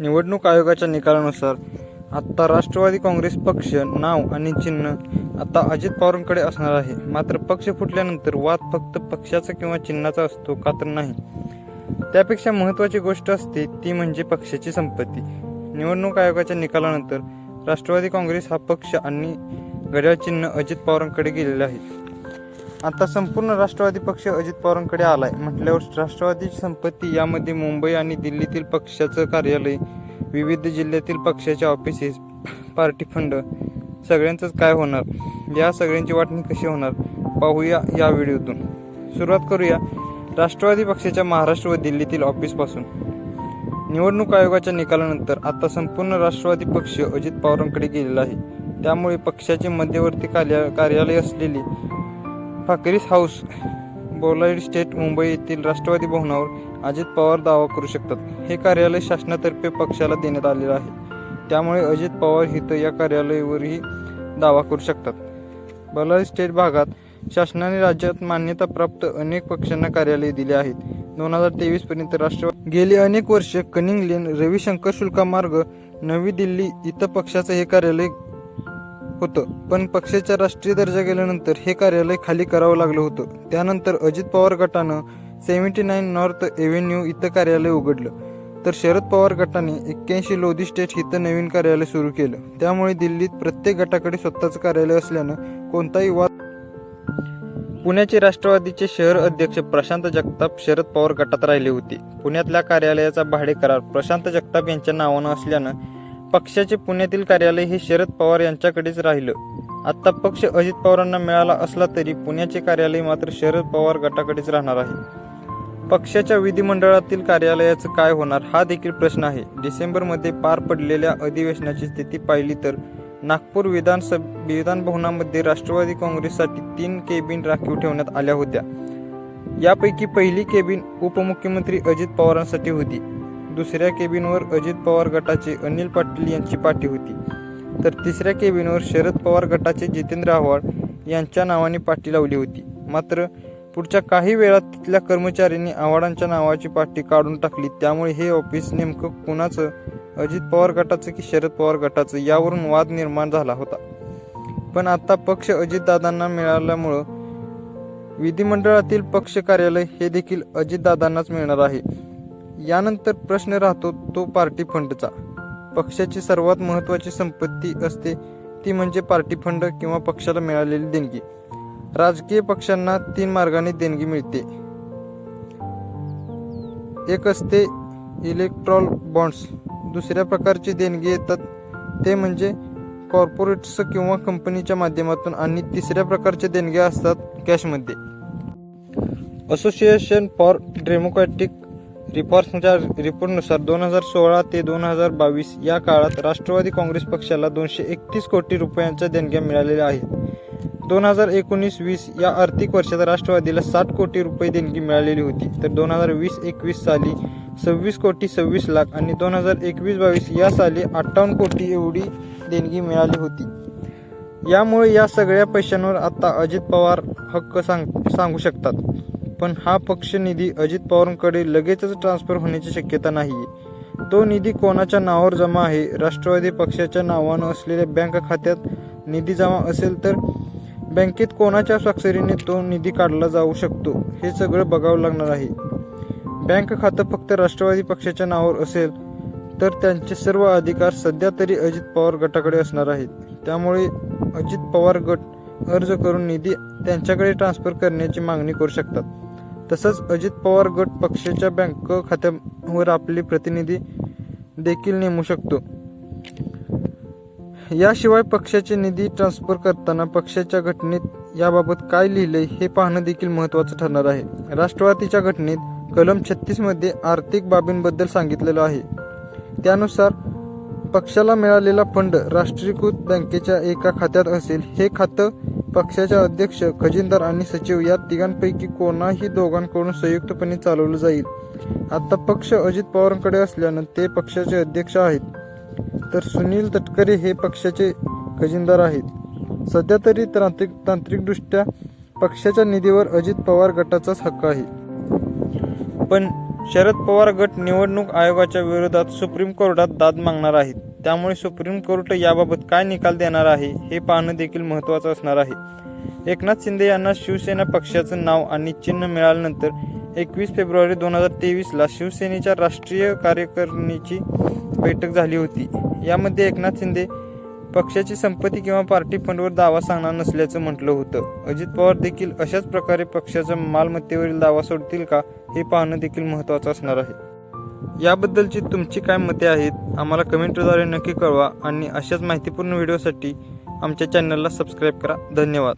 निवडणूक आयोगाच्या निकालानुसार आता राष्ट्रवादी काँग्रेस पक्ष नाव आणि चिन्ह आता अजित पवारांकडे असणार आहे. मात्र पक्ष फुटल्यानंतर वाद फक्त पक्षाचा किंवा चिन्हाचा असतो का तर नाही. त्यापेक्षा महत्त्वाची गोष्ट असते ती म्हणजे पक्षाची संपत्ती. निवडणूक आयोगाच्या निकालानंतर राष्ट्रवादी काँग्रेस हा पक्ष आणि घड्याळ चिन्ह अजित पवारांकडे गेलेले आहे. आता संपूर्ण राष्ट्रवादी पक्ष अजित पवारांकडे आलाय. म्हटल्यावर राष्ट्रवादीची संपत्ती यामध्ये मुंबई आणि दिल्लीतील पक्षाचं कार्यालय विविध जिल्ह्यातील पक्षाच्या ऑफिसेस पार्टी फंड सगळ्यांचंच काय होणार? या सगळ्यांची वाटणी कशी होणार? पाहूया या व्हिडिओतून. सुरुवात करूया राष्ट्रवादी पक्षाच्या महाराष्ट्र व दिल्लीतील ऑफिसपासून निवडणूक आयोगाच्या निकालानंतर आता संपूर्ण राष्ट्रवादी पक्ष अजित पवारांकडे गेलेला आहे. त्यामुळे पक्षाचे मध्यवर्ती कार्या कार्यालय असलेली फाकरीस हाऊस बोलाईड स्टेट मुंबई येथील राष्ट्रवादी भवनावर अजित पवार दावा करू शकतात. हे कार्यालय शासनातर्फे पक्षाला देण्यात आलेलं आहे. त्यामुळे अजित पवार हिथं या कार्यालयावरही दावा करू शकतात. बलारी स्टेट भागात शासनाने राज्यात मान्यताप्राप्त अनेक पक्षांना कार्यालये दिली आहेत. दोन हजार तेवीस पर्यंत राष्ट्रवादी गेली अनेक वर्षे कनिंग लेन रविशंकर शुल्का मार्ग नवी दिल्ली इथं पक्षाचं हे कार्यालय होतं. पण पक्षाचा राष्ट्रीय दर्जा गेल्यानंतर हे कार्यालय खाली करावं लागलं होतं. त्यानंतर अजित पवार गटानं सेव्हन्टी नाईन नॉर्थ एव्हेन्यू इथं कार्यालय उघडलं. तर शरद पवार गटाने एक्क्याऐंशी लोधी स्टेट इथं नवीन कार्यालय सुरू केलं. त्यामुळे दिल्लीत प्रत्येक गटाकडे स्वतःचं कार्यालय असल्यानं कोणताही वाद पुण्याचे राष्ट्रवादीचे शहर अध्यक्ष प्रशांत जगताप शरद पवार गटात राहिले होते. पुण्यातल्या कार्यालयाचा भाडे करार प्रशांत जगताप यांच्या नावानं असल्यानं पक्षाचे पुण्यातील कार्यालय हे शरद पवार यांच्याकडेच राहिलं. आता पक्ष अजित पवारांना मिळाला असला तरी पुण्याचे कार्यालय मात्र शरद पवार गटाकडेच राहणार आहे. पक्षाच्या विधिमंडळातील कार्यालयाचं काय होणार हा देखील प्रश्न आहे. डिसेंबरमध्ये पार पडलेल्या अधिवेशनाची स्थिती पाहिली तर नागपूर विधानसभ विधानभवनामध्ये राष्ट्रवादी काँग्रेससाठी तीन केबिन राखीव ठेवण्यात आल्या होत्या. यापैकी पहिली केबिन उपमुख्यमंत्री अजित पवारांसाठी होती. दुसऱ्या केबिनवर अजित पवार गटाचे अनिल पाटील यांची पाठी होती. तर तिसऱ्या केबिनवर शरद पवार गटाचे जितेंद्र आव्हाड यांच्या नावाने पाठी लावली होती. मात्र पुढच्या काही वेळात तिथल्या कर्मचाऱ्यांनी आव्हाडांच्या नावाची पाठी काढून टाकली. त्यामुळे हे ऑफिस नेमकं कुणाचं? अजित पवार गटाचं की शरद पवार गटाचं? यावरून वाद निर्माण झाला होता. पण आता पक्ष अजितदादांना मिळाल्यामुळं विधिमंडळातील पक्ष कार्यालय हे देखील अजितदादांनाच मिळणार आहे. यानंतर प्रश्न राहतो तो पार्टी फंडचा. पक्षाची सर्वात महत्त्वाची संपत्ती असते ती म्हणजे पार्टी फंड किंवा पक्षाला मिळालेली देणगी. राजकीय पक्षांना तीन मार्गाने देणगी मिळते. एक असते इलेक्ट्रॉल बॉन्ड्स दुसऱ्या प्रकारची देणगी येतात ते म्हणजे कॉर्पोरेट्स किंवा कंपनीच्या माध्यमातून आणि तिसऱ्या प्रकारच्या देणग्या असतात कॅशमध्ये असोसिएशन फॉर डेमोक्रॅटिक रिपोर्ट्सच्या म्हणजे रिपोर्टनुसार दोन हजार सोळा ते दोन हजार बावीस या काळात राष्ट्रवादी काँग्रेस पक्षाला दोनशे एकतीस कोटी रुपयांच्या देणग्या मिळालेल्या आहेत. दोन हजार एकोणीस वीस या आर्थिक वर्षात राष्ट्रवादीला साठ कोटी रुपये देणगी मिळालेली होती. तर दोन हजार वीस एकवीस साली सव्वीस कोटी सव्वीस लाख आणि दोन हजार एकवीस बावीस या साली अठ्ठावन्न कोटी एवढी देणगी मिळाली होती. यामुळे या सगळ्या पैशांवर आता अजित पवार हक्क सांग सांगू शकतात. पण हा पक्ष निधी अजित पवारांकडे लगेचच ट्रान्सफर होण्याची शक्यता नाही. तो निधी कोणाच्या नावावर जमा आहे? राष्ट्रवादी पक्षाच्या नावानं असलेल्या बँक खात्यात निधी जमा असेल तर बँकेत कोणाच्या स्वाक्षरीने तो निधी काढला जाऊ शकतो? हे सगळं बघावं लागणार आहे. बँक खातं फक्त राष्ट्रवादी पक्षाच्या नावावर असेल तर त्यांचे सर्व अधिकार सध्या तरी अजित पवार गटाकडे असणार आहेत. त्यामुळे अजित पवार गट अर्ज करून निधी त्यांच्याकडे ट्रान्सफर करण्याची मागणी करू शकतात. तसंच अजित पवार गट पक्षाच्या बँक खात्यावर आपले प्रतिनिधी देखील नेमू शकतो. याशिवाय पक्षाचे निधी ट्रान्सफर करताना पक्षाच्या घटनेत याबाबत काय लिहिले हे पाहणं देखील महत्त्वाचं ठरणार आहे. राष्ट्रवादीच्या घटनेत कलम छत्तीसमध्ये आर्थिक बाबींबद्दल सांगितलेलं आहे. त्यानुसार पक्षाला मिळालेला फंड राष्ट्रीयकृत बँकेच्या एका खात्यात असेल. हे खातं पक्षाचे अध्यक्ष खजिनदार आणि सचिव या तिघांपैकी कोणाही दोघांकडून संयुक्तपणे चालवलं जाईल. आता पक्ष अजित पवारांकडे असल्यानं ते पक्षाचे अध्यक्ष आहेत. तर सुनील तटकरे हे पक्षाचे खजिनदार आहेत. सध्या तरी तांत्रिक तांत्रिकदृष्ट्या पक्षाच्या निधीवर अजित पवार गटाचाच हक्क आहे. पण शरद पवार गट निवडणूक आयोगाच्या विरोधात सुप्रीम कोर्टात दाद मागणार आहेत. त्यामुळे सुप्रीम कोर्ट याबाबत काय निकाल देणार आहे हे पाहणं देखील महत्त्वाचं असणार आहे. एकनाथ शिंदे यांना शिवसेना पक्षाचं नाव आणि चिन्ह मिळाल्यानंतर एकवीस फेब्रुवारी दोन हजार तेवीसला शिवसेनेच्या राष्ट्रीय कार्यकारिणीची बैठक झाली होती. यामध्ये एकनाथ शिंदे पक्षाची संपत्ती किंवा पार्टी फंडवर दावा सांगणार नसल्याचं म्हटलं होतं. अजित पवार देखील अशाच प्रकारे पक्षाच्या मालमत्तेवरील दावा सोडतील का हे पाहणं देखील महत्त्वाचं असणार आहे. याबद्दलची तुमची काय मते आहेत आम्हाला कमेंटद्वारे नक्की कळवा आणि अशाच माहितीपूर्ण व्हिडिओसाठी आमच्या चॅनलला सबस्क्राईब करा. धन्यवाद.